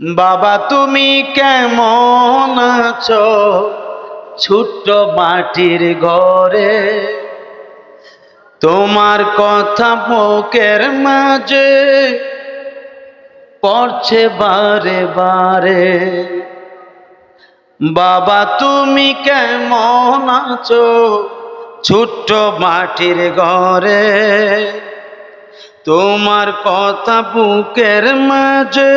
বাবা, তুমি কেমন আছো? ছোট্ট মাটির ঘরে। তোমার কথা বুকের মাঝে পড়ছে বারে বারে। বাবা, তুমি কেমন আছো? ছোট্ট মাটির ঘরে। তোমার কথা বুকের মাঝে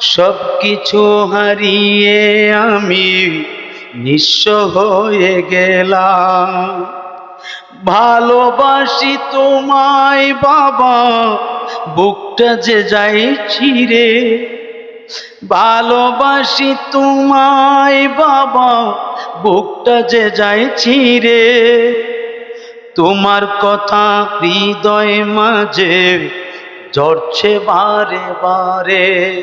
সব কিছু হারিয়ে আমি নিঃস্ব হয়ে গেলাম। ভালোবাসি তোমায় বাবা, বুকটা যে যাই ছিঁড়ে। ভালোবাসি তোমায় বাবা, বুকটা যে যাই ছিঁড়ে। তোমার কথা হৃদয় মাঝে ঝরছে বারে বারে।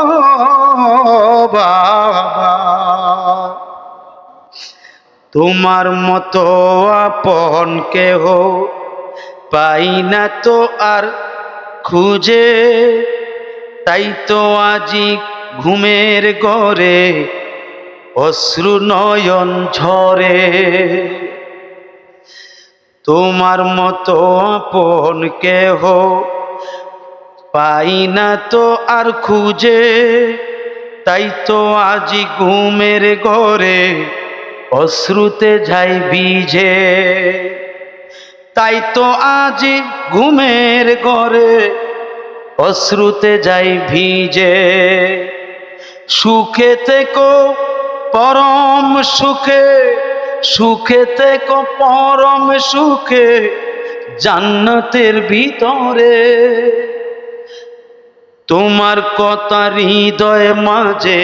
তোমার মতো আপন কেহ পাই না তো আর খুঁজে। তাই তো আজি ঘুমের ঘরে অশ্রু নয়ন ঝরে। তোমার মতো আপন কেহ পাই না তো আর খুঁজে। তাই তো আজি ঘুমের ঘরে অশ্রুতে যাই বিঝে তাই তো আজি ঘুমের ঘরে অশ্রুতে যাই ভিজে। সুখে থেকো, পরম সুখে সুখে থেকো, পরম সুখে, জান্নাতের ভিতরে। তোমার কথা হৃদয় মাঝে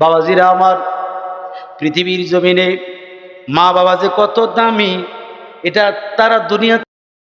বাবাজিরা আমার পৃথিবীর জমিনে মা বাবা যে কত দামি এটা তারা দুনিয়া